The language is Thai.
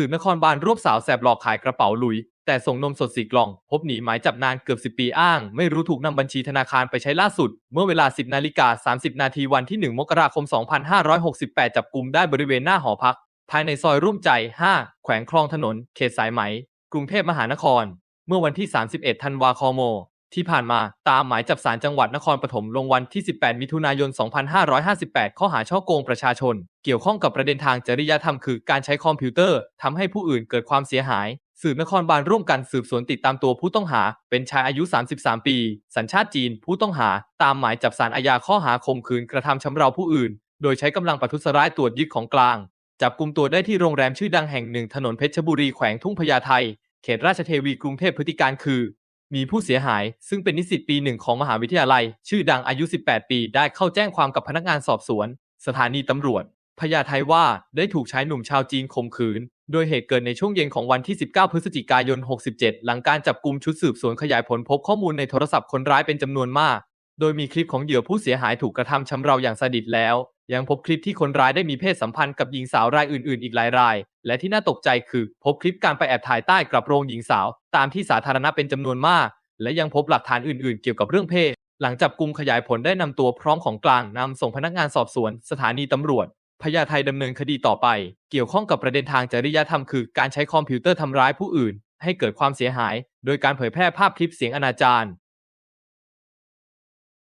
สืบนครบาลรวบสาวแสบหลอกขายกระเป๋าลุย แต่ส่งนมสดสีกล่อง พบหนีหมายจับนานเกือบ 10 ปีอ้าง ไม่รู้ถูกนำบัญชีธนาคารไปใช้ล่าสุด เมื่อเวลา 10 นาฬิกา 30 นาทีวันที่ 1 มกราคม 2568 จับกลุ่มได้บริเวณหน้าหอพัก ภายในซอยร่วมใจ 5 แขวงคลองถนน เขตสายไหม กรุงเทพมหานคร เมื่อวันที่ 31 ธันวาคม ที่ผ่านมาตามหมายจับสารจังหวัดนครปฐมลงวันที่ 18 มิถุนายน 2558 ข้อหาช่อโกงประชาชน เกี่ยวข้องกับประเด็นทางจริยธรรมคือการใช้คอมพิวเตอร์ทำให้ผู้อื่นเกิดความเสียหาย สืบนครบาลร่วมกันสืบสวนติดตามตัวผู้ต้องหา เป็นชายอายุ 33 ปี สัญชาติจีน ผู้ต้องหา ตามหมายจับสารอาญาข้อหาข่มขืนกระทำชำเราผู้อื่น โดยใช้กำลังประทุษร้ายตรวจยึดของกลาง จับกลุ่มตัวได้ที่โรงแรมชื่อดังแห่งหนึ่งถนนเพชรบุรีแขวงทุ่งพญาไทเขตราชเทวีกรุงเทพพฤติการคือ มีผู้เสียหาย ซึ่งเป็นนิสิตปีหนึ่งของมหาวิทยาลัย ชื่อดังอายุ 18 ปี ได้เข้าแจ้งความกับพนักงานสอบสวน สถานีตำรวจพญาไทว่าได้ถูกชายหนุ่มชาวจีนข่มขืน โดยเหตุเกิดในช่วงเย็นของวันที่ 19 พฤศจิกายน 67 หลังการจับกลุ่มชุดสืบสวนขยายผลพบข้อมูลในโทรศัพท์คนร้ายเป็นจำนวนมาก โดยมีคลิปของเหยื่อผู้เสียหายถูกกระทำชำเราอย่างสดิตแล้ว ยังพบคลิปที่คนร้ายได้มีเพศสัมพันธ์กับหญิงสาวรายอื่น ๆ อีกหลายราย และที่น่าตกใจคือพบคลิปการไปแอบถ่ายใต้กระโปรงหญิงสาว ตามที่สาธารณะเป็นจำนวนมาก และยังพบหลักฐานอื่น ๆ เกี่ยวกับเรื่องเพศ หลังจับกลุ่มขยายผลได้นำตัวพร้อมของกลางนำส่งพนักงานสอบสวน สถานีตำรวจพญาไทดำเนินคดีต่อไป เกี่ยวข้องกับประเด็นทางจริยธรรมคือการใช้คอมพิวเตอร์ทำร้ายผู้อื่น ให้เกิดความเสียหาย โดยการเผยแพร่ภาพคลิปเสียงอนาจาร